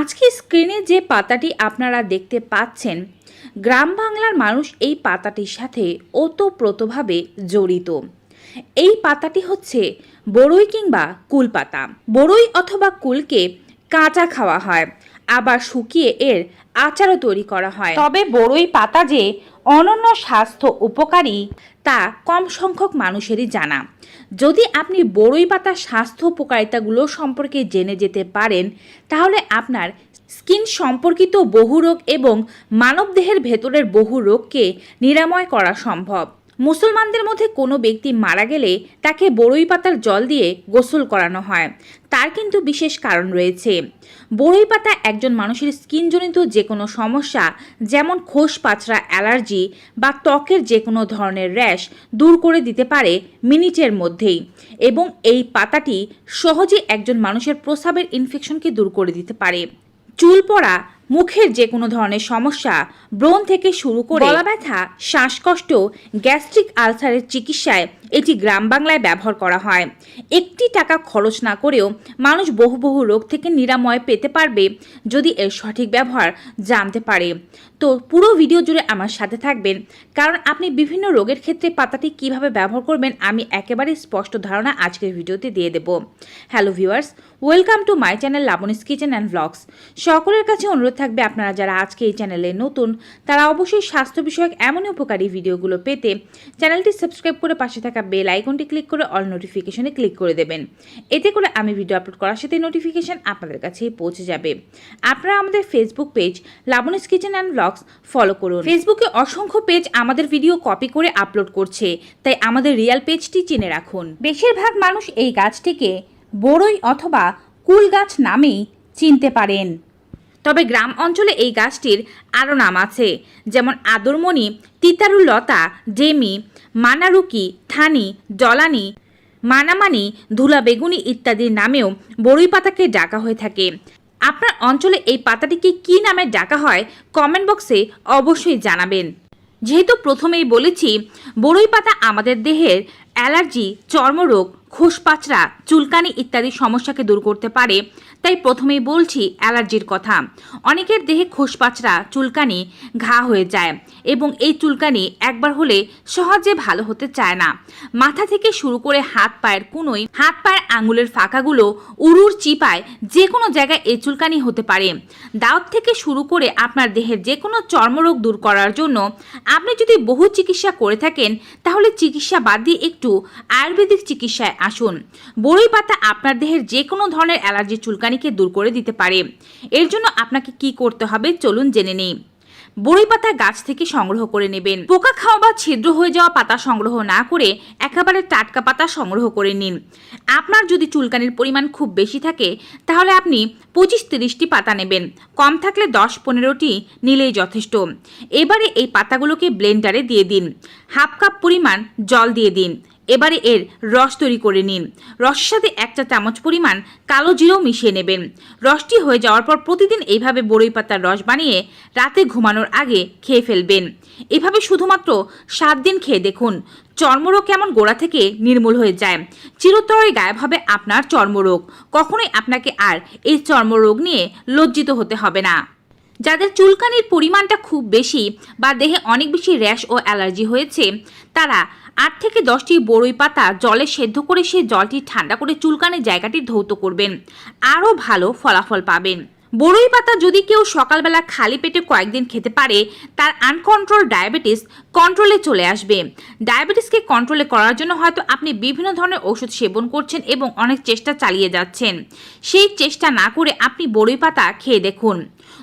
আজকে স্ক্রিনে যে পাতাটি আপনারা দেখতে পাচ্ছেন, গ্রাম বাংলার মানুষ এই পাতাটির সাথে ওতপ্রোতভাবে জড়িত। এই পাতাটি হচ্ছে বড়ই কিংবা কুল পাতা। বড়ই অথবা কুলকে কাঁচা খাওয়া হয়, আবার শুকিয়ে এর আচারও তৈরি করা হয়। তবে বড়ই পাতা যে অনন্য স্বাস্থ্য উপকারী, তা কম সংখ্যক মানুষেরই জানা। যদি আপনি বড়ই পাতার স্বাস্থ্য উপকারিতাগুলো সম্পর্কে জেনে যেতে পারেন, তাহলে আপনার স্কিন সম্পর্কিত বহু রোগ এবং মানবদেহের ভেতরের বহু রোগকে নিরাময় করা সম্ভব। মুসলমানদের মধ্যে কোনো ব্যক্তি মারা গেলে তাকে বড়ই পাতার জল দিয়ে গোসল করানো হয়। তার কিন্তু বিশেষ কারণ রয়েছে। বড়ই পাতা একজন মানুষের স্কিনজনিত যে কোনো সমস্যা, যেমন খোস পাচড়া অ্যালার্জি বা ত্বকের যে কোনো ধরনের র্যাশ দূর করে দিতে পারে মিনিটের মধ্যেই এবং এই পাতাটি সহজে একজন মানুষের প্রস্রাবের ইনফেকশনকে দূর করে দিতে পারে। চুল পড়া মুখের যে কোনো ধরনের সমস্যা ব্রণ থেকে শুরু করে গলা ব্যথা, শ্বাসকষ্ট, গ্যাস্ট্রিক আলসারের চিকিৎসায় এটি গ্রাম বাংলায় ব্যবহার করা হয়। একটি টাকা খরচ না করেও মানুষ বহু বহু রোগ থেকে নিরাময় পেতে পারবে যদি এর সঠিক ব্যবহার জানতে পারে। তো পুরো ভিডিও জুড়ে আমার সাথে থাকবেন, কারণ আপনি বিভিন্ন রোগের ক্ষেত্রে পাতাটি কীভাবে ব্যবহার করবেন আমি একেবারে স্পষ্ট ধারণা আজকের ভিডিওতে দিয়ে দেব। Hello viewers, welcome to my channel Laboni's kitchen and blogs. সকলের কাছে অনুরোধ থাকবে আপনারা যারা আজকে এই চ্যানেলে নতুন, তারা অবশ্যই স্বাস্থ্য বিষয়ক এমনই উপকারী ভিডিওগুলো পেতে চ্যানেলটি সাবস্ক্রাইব করে পাশে থাকা বেল আইকনটি ক্লিক করে অল নোটিফিকেশনে ক্লিক করে দেবেন। এতে করে আমি ভিডিও আপলোড করার সাথে নোটিফিকেশন আপনাদের কাছেই পৌঁছে যাবে। আপনারা আমাদের Facebook page Laboni's kitchen and blogs follow করুন। ফেসবুকে অসংখ্য পেজ আমাদের ভিডিও কপি করে আপলোড করছে, তাই আমাদের রিয়াল পেজটি চিনে রাখুন। বেশিরভাগ মানুষ এই গাছটিকে বড়ই অথবা কুল গাছ নামেই চিনতে পারেন। তবে গ্রাম অঞ্চলে এই গাছটির আরও নাম আছে, যেমন আদরমণি, তিতারুলতা, ডেমি, মানারুকি, থানি, জলানি, মানামানি ধুলা বেগুনি ইত্যাদির নামেও বড়ই পাতাকে ডাকা হয়ে থাকে। আপনার অঞ্চলে এই পাতাটিকে কী নামে ডাকা হয় কমেন্ট বক্সে অবশ্যই জানাবেন। যেহেতু প্রথমেই বলেছি, বড়ই পাতা আমাদের দেহের অ্যালার্জি, চর্মরোগ খোসপাচড়া চুলকানি ইত্যাদি সমস্যাকে দূর করতে পারে, তাই প্রথমেই বলছি অ্যালার্জির কথা। অনেকের দেহে খোসপাচড়া চুলকানি, ঘা হয়ে যায় এবং এই চুলকানি একবার হলে সহজে ভালো হতে চায় না। মাথা থেকে শুরু করে হাত পায়ের কুনোই, হাত পায়ের আঙুলের ফাঁকাগুলো উরুর চিপায় যে কোনো জায়গায় এই চুলকানি হতে পারে। দাঁত থেকে শুরু করে আপনার দেহের যে কোনো চর্মরোগ দূর করার জন্য আপনি যদি বহু চিকিৎসা করে থাকেন, তাহলে চিকিৎসা বাদ দিয়ে একটু আয়ুর্বেদিক চিকিৎসায় আসুন। বড়ই পাতা আপনার দেহের যে কোনো ধরনের অ্যালার্জি চুলকানিকে দূর করে দিতে পারে। এর জন্য আপনাকে কি করতে হবে চলুন জেনে নেই। বড়ই পাতা গাছ থেকে সংগ্রহ করে নেবেন। পোকা খাওয়া বা ছিদ্র হয়ে যাওয়া পাতা সংগ্রহ না করে একেবারে টাটকা পাতা সংগ্রহ করে নিন। আপনার যদি চুলকানির পরিমাণ খুব বেশি থাকে, তাহলে আপনি পঁচিশ তিরিশটি পাতা নেবেন। কম থাকলে দশ পনেরোটি নিলেই যথেষ্ট। এবারে এই পাতাগুলোকে ব্লেন্ডারে দিয়ে দিন। হাফ কাপ পরিমাণ জল দিয়ে দিন। এবারে এর রস তৈরি করে নিন। রসের সাথে এক চা চামচ পরিমাণ কালো জিরেও মিশিয়ে নেবেন। রসটি হয়ে যাওয়ার পর প্রতিদিন এইভাবে বড়ই পাতার রস বানিয়ে রাতে ঘুমানোর আগে খেয়ে ফেলবেন। এভাবে শুধুমাত্র সাত দিন খেয়ে দেখুন। চর্মরোগ কেমন গোড়া থেকে নির্মূল হয়ে যায়। চিরতরে গায়েব হবে আপনার চর্মরোগ। কখনোই আপনাকে আর এই চর্মরোগ নিয়ে লজ্জিত হতে হবে না। যাদের চুলকানির পরিমাণটা খুব বেশি বা দেহে অনেক বেশি র্যাশ ও অ্যালার্জি হয়েছে, তারা আট থেকে দশটি বড়ই পাতা জলে সেদ্ধ করে সেই জলটি ঠান্ডা করে চুলকানির জায়গাটি ধৌত করবেন। আরও ভালো ফলাফল পাবেন। বড়ই পাতা যদি কেউ সকালবেলা খালি পেটে কয়েকদিন খেতে পারে, তার আনকন্ট্রোল ডায়াবেটিস কন্ট্রোলে চলে আসবে। ডায়াবেটিসকে কন্ট্রোলে করার জন্য হয়তো আপনি বিভিন্ন ধরনের ওষুধ সেবন করছেন এবং অনেক চেষ্টা চালিয়ে যাচ্ছেন। সেই চেষ্টা না করে আপনি বড়ই পাতা খেয়ে দেখুন।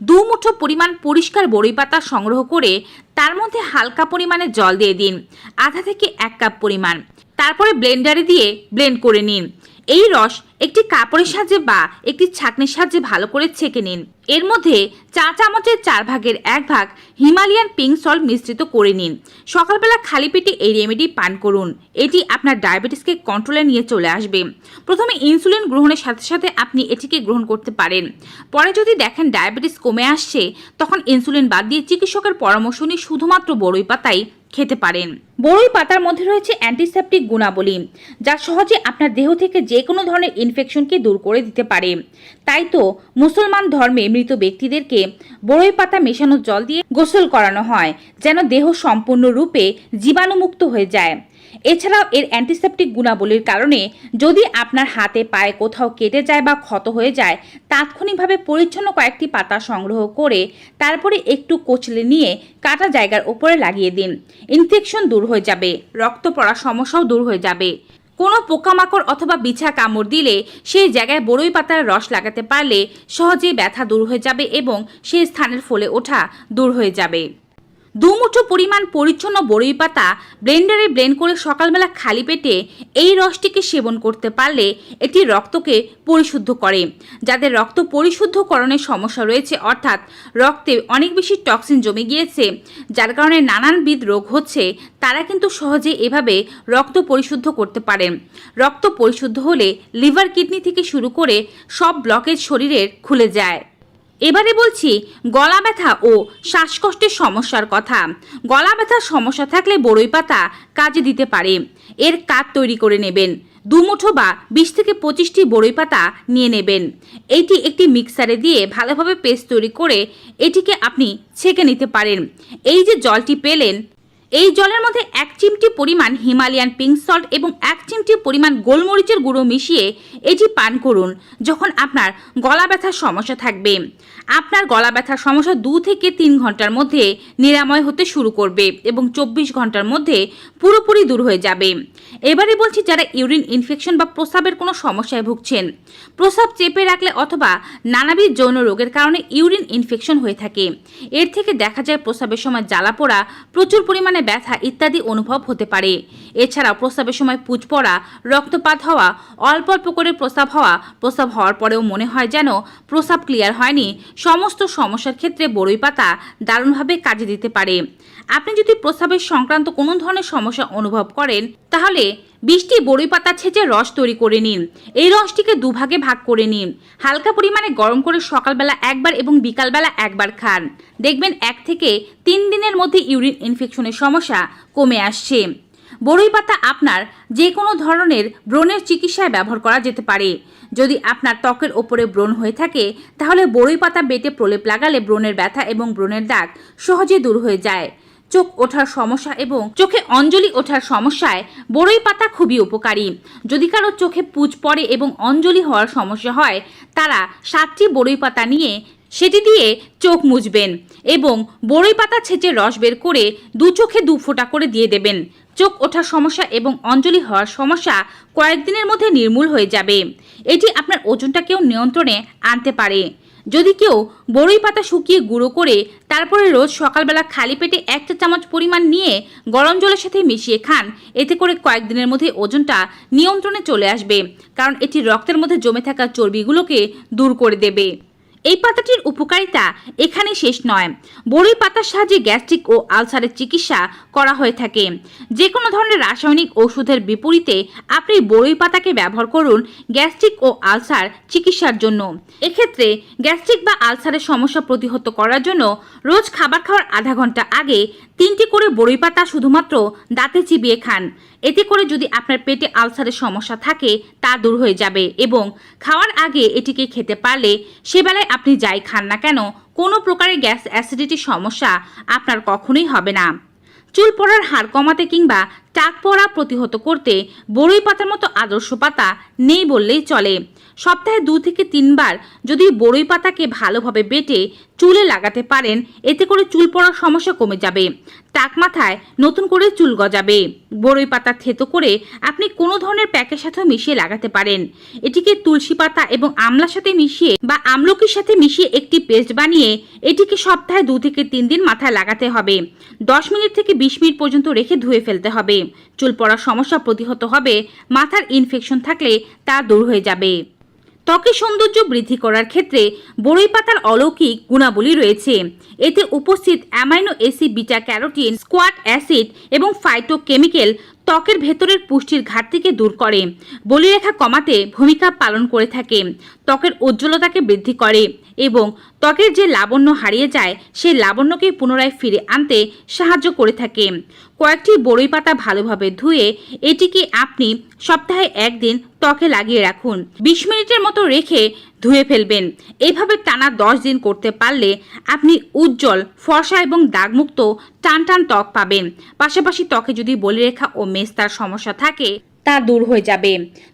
দু মুঠো পরিমাণ পরিষ্কার বড়ই পাতা সংগ্রহ করে তার মধ্যে হালকা পরিমাণে জল দিয়ে দিন। আধা থেকে এক কাপ পরিমাণ। তারপরে ব্লেন্ডারে দিয়ে ব্লেন্ড করে নিন। এই রস একটি কাপড়ের সাহায্যে বা একটি ছাঁকনির সাহায্যে ভালো করে ছেঁকে নিন। এর মধ্যে চা চামচের চার ভাগের এক ভাগ হিমালয়ান পিঙ্ক সল্ট মিশ্রিত করে নিন। সকালবেলা খালি পেটে এই রেমেডি পান করুন। এটি আপনার ডায়াবেটিসকে কন্ট্রোলে নিয়ে চলে আসবে। প্রথমে ইনসুলিন গ্রহণের সাথে সাথে আপনি এটিকে গ্রহণ করতে পারেন। পরে যদি দেখেন ডায়াবেটিস কমে আসছে, তখন ইনসুলিন বাদ দিয়ে চিকিৎসকের পরামর্শ নিয়ে শুধুমাত্র বড়ই পাতাই খেতে পারেন। বড়ই পাতার মধ্যে রয়েছে অ্যান্টিসেপটিক গুণাবলী, যা সহজে আপনার দেহ থেকে যে কোনো ধরনের ইনফেকশনকে দূর করে দিতে পারে। তাই তো মুসলমান ধর্মে মৃত ব্যক্তিদেরকে বড়ই পাতা মেশানো জল দিয়ে গোসল করানো হয়, যেন দেহ সম্পূর্ণরূপে জীবাণুমুক্ত হয়ে যায়। এছাড়াও এর অ্যান্টিসেপটিক গুণাবলীর কারণে যদি আপনার হাতে পায়ে কোথাও কেটে যায় বা ক্ষত হয়ে যায়, তাৎক্ষণিকভাবে পরিচ্ছন্ন কয়েকটি পাতা সংগ্রহ করে তারপরে একটু কোচলে নিয়ে কাটা জায়গার উপরে লাগিয়ে দিন। ইনফেকশন দূর হয়ে যাবে, রক্ত পড়ার সমস্যাও দূর হয়ে যাবে। কোনো পোকামাকড় অথবা বিছা কামড় দিলে সেই জায়গায় বড়ই পাতার রস লাগাতে পারলে সহজেই ব্যথা দূর হয়ে যাবে এবং সেই স্থানের ফলে ওঠা দূর হয়ে যাবে। দুমুঠো পরিমাণ পরিচ্ছন্ন বড়ই পাতা ব্লেন্ডারে ব্লেন্ড করে সকালবেলা খালি পেটে এই রসটিকে সেবন করতে পারলে এটি রক্তকে পরিশুদ্ধ করে। যাদের রক্ত পরিশুদ্ধকরণের সমস্যা রয়েছে, অর্থাৎ রক্তে অনেক বেশি টক্সিন জমে গিয়েছে, যার কারণে নানানবিধ রোগ হচ্ছে, তারা কিন্তু সহজে এভাবে রক্ত পরিশুদ্ধ করতে পারেন। রক্ত পরিশুদ্ধ হলে লিভার কিডনি থেকে শুরু করে সব ব্লকেজ শরীরের খুলে যায়। এবারে বলছি, গলা ব্যথা ও শ্বাসকষ্টের সমস্যার কথা। গলা ব্যথার সমস্যা থাকলে বড়ই পাতা কাজে দিতে পারে। এর কাঠ তৈরি করে নেবেন। দুমুঠো বা বিশ থেকে পঁচিশটি বড়ই পাতা নিয়ে নেবেন। এটি একটি মিক্সারে দিয়ে ভালোভাবে পেস্ট তৈরি করে এটিকে আপনি ছেঁকে নিতে পারেন। এই যে জলটি পেলেন, এই জলের মধ্যে এক চিমটি পরিমাণ হিমালয়ান পিঙ্ক সল্ট এবং এক চিমটি পরিমাণ গোলমরিচের গুঁড়ো মিশিয়ে এটি পান করুন, যখন আপনার গলা ব্যথার সমস্যা থাকবে। আপনার গলা ব্যথার সমস্যা দু থেকে তিন ঘণ্টার মধ্যে নিরাময় হতে শুরু করবে এবং চব্বিশ ঘণ্টার মধ্যে পুরোপুরি দূর হয়ে যাবে। এবারে বলছি যারা ইউরিন ইনফেকশন বা প্রস্রাবের কোনো সমস্যায় ভুগছেন, প্রস্রাব চেপে রাখলে অথবা নানাবিধ যৌন রোগের কারণে ইউরিন ইনফেকশন হয়ে থাকে। এর থেকে দেখা যায় প্রস্রাবের সময় জ্বালা পোড়া, প্রচুর পরিমাণে ব্যথা ইত্যাদি অনুভব হতে পারে। এছাড়াও প্রস্রাবের সময় পুজ পড়া, রক্তপাত হওয়া, অল্প অল্প করে প্রস্রাব হওয়া, প্রস্রাব হওয়ার পরেও মনে হয় যেন প্রস্রাব ক্লিয়ার হয়নি। সমস্ত সমস্যার ক্ষেত্রে বড়ই পাতা দারুণভাবে কাজে দিতে পারে। আপনি যদি প্রস্রাবের সংক্রান্ত কোনো ধরনের সমস্যা অনুভব করেন, তাহলে বৃষ্টি বড়ই পাতা ছেঁচে রস তৈরি করে নিন। এই রসটিকে দুভাগে ভাগ করে নিন। হালকা পরিমাণে গরম করে সকালবেলা একবার এবং বিকালবেলা একবার খান। দেখবেন এক থেকে তিন দিনের মধ্যে ইউরিন ইনফেকশনের সমস্যা কমে আসছে। বড়ই পাতা আপনার যে কোনো ধরনের ব্রণের চিকিৎসায় ব্যবহার করা যেতে পারে। যদি আপনার ত্বকের ওপরে ব্রণ হয়ে থাকে, তাহলে বড়ই পাতা বেটে প্রলেপ লাগালে ব্রণের ব্যথা এবং ব্রণের দাগ সহজে দূর হয়ে যায়। চোখ ওঠার সমস্যা এবং চোখে অঞ্জলি ওঠার সমস্যায় বড়ই পাতা খুবই উপকারী। যদি কারও চোখে পুজ পড়ে এবং অঞ্জলি হওয়ার সমস্যা হয়, তারা সাতটি বড়ই পাতা নিয়ে সেটি দিয়ে চোখ মুছবেন এবং বড়ই পাতা ছেঁচে রস বের করে দু চোখে দু ফোঁটা করে দিয়ে দেবেন। চোখ ওঠার সমস্যা এবং অঞ্জলি হওয়ার সমস্যা কয়েকদিনের মধ্যে নির্মূল হয়ে যাবে। এটি আপনার ওজনটাকেও নিয়ন্ত্রণে আনতে পারে। যদি কেউ বড়ই পাতা শুকিয়ে গুঁড়ো করে তারপরে রোজ সকালবেলা খালি পেটে এক চা চামচ পরিমাণ নিয়ে গরম জলের সাথে মিশিয়ে খান, এতে করে কয়েকদিনের মধ্যে ওজনটা নিয়ন্ত্রণে চলে আসবে, কারণ এটি রক্তের মধ্যে জমে থাকা চর্বিগুলোকে দূর করে দেবে। এই পাতাটির উপকারিতা এখানে শেষ নয়। বড়ই পাতার সাহায্যে গ্যাস্ট্রিক ও আলসারের চিকিৎসা করা হয়ে থাকে। যে কোনো ধরনের রাসায়নিক ওষুধের বিপরীতে আপনি বড়ই পাতাকে ব্যবহার করুন গ্যাস্ট্রিক ও আলসার চিকিৎসার জন্য। এক্ষেত্রে গ্যাস্ট্রিক বা আলসারের সমস্যা প্রতিহত করার জন্য রোজ খাবার খাওয়ার আধা ঘণ্টা আগে তিনটি করে বড়ই পাতা শুধুমাত্র দাঁতে চিবিয়ে খান। এতে করে যদি আপনার পেটে আলসারের সমস্যা থাকে, তা দূর হয়ে যাবে এবং খাওয়ার আগে এটিকে খেতে পারলে সেবেলায় আপনি যাই খান না কেন, কোনো প্রকারের গ্যাস অ্যাসিডিটির সমস্যা আপনার কখনোই হবে না। চুল পড়ার হার কমাতে কিংবা টাক পড়া প্রতিহত করতে বড়ই পাতার মতো আদর্শ পাতা নেই বললেই চলে। সপ্তাহে দু থেকে তিনবার যদি বড়ই পাতাকে ভালোভাবে বেটে চুলে লাগাতে পারেন, এতে করে চুল পড়ার সমস্যা কমে যাবে। টাক মাথায় নতুন করে চুল গজাবে। বড়ই পাতা থেতো করে আপনি কোনো ধরনের প্যাকের সাথেও মিশিয়ে লাগাতে পারেন। এটিকে তুলসী পাতা এবং আমলার সাথে মিশিয়ে বা আমলকির সাথে মিশিয়ে একটি পেস্ট বানিয়ে এটিকে সপ্তাহে দু থেকে তিন দিন মাথায় লাগাতে হবে। দশ মিনিট থেকে বিশ মিনিট পর্যন্ত রেখে ধুয়ে ফেলতে হবে। চুল পড়ার সমস্যা প্রতিহত হবে, মাথার ইনফেকশন থাকলে তা দূর হয়ে যাবে। ত্বকের সৌন্দর্য বৃদ্ধি করার ক্ষেত্রে বড়ই পাতার অলৌকিক গুণাবলী রয়েছে। এতে উপস্থিত অ্যামাইনো অ্যাসিড বিটা ক্যারোটিন স্কোয়াট অ্যাসিড এবং ফাইটোকেমিক্যাল ত্বকের ভেতরের পুষ্টির ঘাটতিকে দূর করে। বলিরেখা কমাতে ভূমিকা পালন করে থাকে। ত্বকের উজ্জ্বলতাকে বৃদ্ধি করে এবং ত্বকের যে লাবণ্য হারিয়ে যায়, সেই লাবণ্যকে পুনরায় ফিরে আনতে সাহায্য করে থাকে। কয়েকটি বড়ই পাতা ভালোভাবে ধুয়ে এটিকে আপনি সপ্তাহে একদিন ত্বকে লাগিয়ে রাখুন। বিশ মিনিটের মতো রেখে ধুয়ে ফেলবেন। এভাবে টানা দশ দিন করতে পারলে আপনি উজ্জ্বল, ফর্সা এবং দাগমুক্ত, টান টান ত্বক পাবেন। পাশাপাশি ত্বকে যদি বলিরেখা ও মেস্তার সমস্যা থাকে, তা দূর হয়ে যাবে।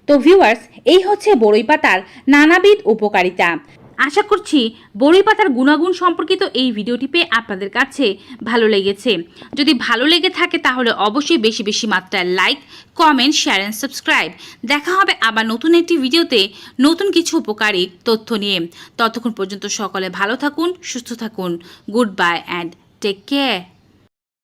তো ভিউয়ার্স এই হচ্ছে বড়ই পাতার নানাবিধ উপকারিতা। আশা করছি বড়ই পাতার গুণাগুণ সম্পর্কিত এই ভিডিওটি পেয়ে আপনাদের কাছে ভালো লেগেছে। যদি ভালো লেগে থাকে তাহলে অবশ্যই বেশি বেশি মাত্রায় like comment share and subscribe দেখা হবে আবার নতুন একটি ভিডিওতে নতুন কিছু উপকারী তথ্য নিয়ে। ততক্ষণ পর্যন্ত সকলে ভালো থাকুন, সুস্থ থাকুন। Good bye and take care